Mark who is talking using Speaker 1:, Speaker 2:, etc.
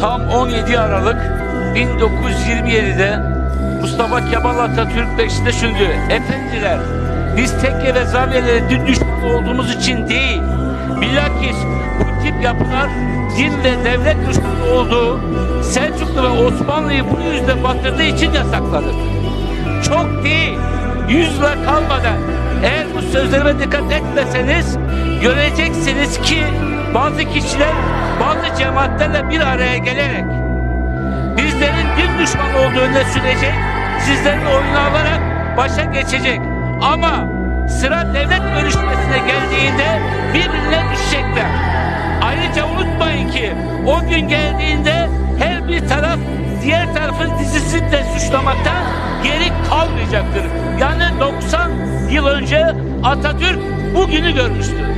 Speaker 1: tam 17 Aralık 1927'de Mustafa Kemal Atatürk Beşiktaş'ta diyor. Efendiler biz tekke ve zaviyelere din düşmanı olduğumuz için değil. Bilakis bu tip yapılar din ve devlet düşmanı olduğu Selçuklu ve Osmanlı'yı bu yüzden batırdığı için yasaklanır. Çok değil. Yüzle kalmadan eğer bu sözlerime dikkat etmeseniz göreceksiniz ki bazı kişiler bazı cemaatlerle bir araya gelerek bizlerin din düşmanı olduğu öne sürecek, sizlerin oyunu alarak başa geçecek. Ama sıra devlet bölüşmesine geldiğinde birbirine düşecekler. Ayrıca unutmayın ki o gün geldiğinde her bir taraf diğer tarafın dizisini suçlamaktan geri kalmayacaktır. Yani 90 yıl önce Atatürk bugünü görmüştü.